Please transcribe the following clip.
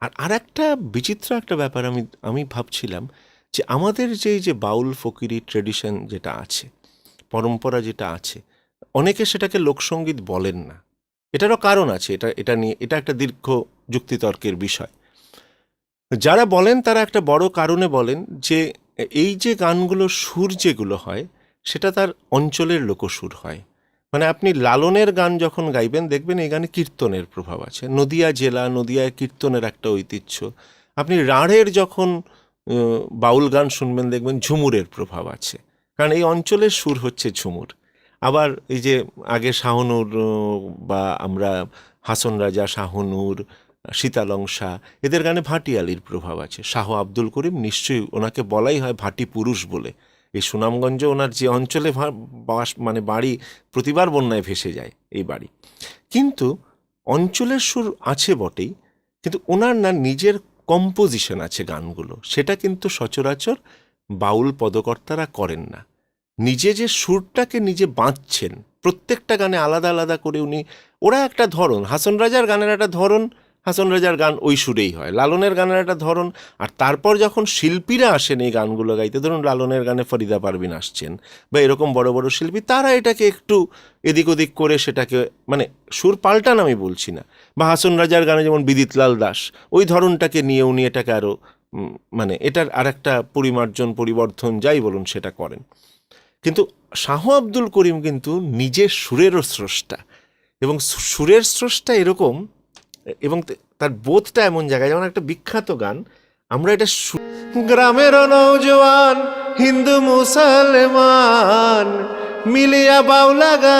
আর আর একটা বিচিত্র একটা ব্যাপার আমি আমি ভাবছিলাম যে আমাদের যে যে বাউল ফকিরি ট্রেডিশন যেটা আছে, পরম্পরা যেটা আছে, অনেকে সেটাকে লোকসঙ্গীত বলেন না। এটারও কারণ আছে, এটা এটা নিয়ে, এটা একটা দীর্ঘ যুক্তিতর্কের বিষয়। যারা বলেন তারা একটা বড় কারণে বলেন যে, এই যে গানগুলো সুর যেগুলো হয়, সেটা তার অঞ্চলের লোকসুর হয়। মানে আপনি লালনের গান যখন গাইবেন, দেখবেন এই গানে কীর্তনের প্রভাব আছে। নদিয়া জেলা নদিয়ায় কীর্তনের একটা ঐতিহ্য। আপনি রাঢ়ের যখন বাউল গান শুনবেন, দেখবেন ঝুমুরের প্রভাব আছে। কারণ এই অঞ্চলের সুর হচ্ছে ঝুমুর। আবার এই যে আগে শাহনুর বা আমরা হাসন রাজা, শাহনুর শাহ, এদের গানে ভাটিয়ালির প্রভাব আছে। শাহ আব্দুল করিম নিশ্চয়ই ওনাকে বলাই হয় ভাটি পুরুষ বলে। এই সুনামগঞ্জ ওনার যে অঞ্চলে বাস মানে বাড়ি প্রতিবার বন্যায় ভেসে যায় এই বাড়ি। কিন্তু অঞ্চলের সুর আছে বটেই, কিন্তু ওনার না নিজের কম্পোজিশন আছে গানগুলো, সেটা কিন্তু সচরাচর বাউল পদকর্তারা করেন না। নিজে যে সুরটাকে নিজে বাঁধছেন, প্রত্যেকটা গানে আলাদা আলাদা করে উনি, ওরা একটা ধরন, হাসন রাজার গানের একটা ধরন হাসন রাজার গান ওই সুরেই হয়। লালনের গানের একটা ধরন, আর তারপর যখন শিল্পীরা আসেন এই গানগুলো গাইতে, ধরুন লালনের গানে ফরিদা পারভিন আসছেন বা এরকম বড় বড় শিল্পী, তারা এটাকে একটু এদিক ওদিক করে সেটাকে মানে সুর পাল্টান আমি বলছি না। বা হাসন রাজার গানে যেমন বিদিতলাল দাস, ওই ধরনটাকে নিয়ে উনি এটাকে আরও মানে এটার আর একটা পরিমার্জন, পরিবর্ধন যাই বলুন সেটা করেন। কিন্তু শাহ আব্দুল করিম কিন্তু নিজের সুরেরও স্রষ্টা এবং সুরের স্রষ্টা এরকম এবং তার বোধটা এমন জায়গায়, যেমন একটা বিখ্যাত গান, আমরা এটা গ্রামের নৌজওয়ান হিন্দু মুসলমান, মিলিয়া বাউলা গান।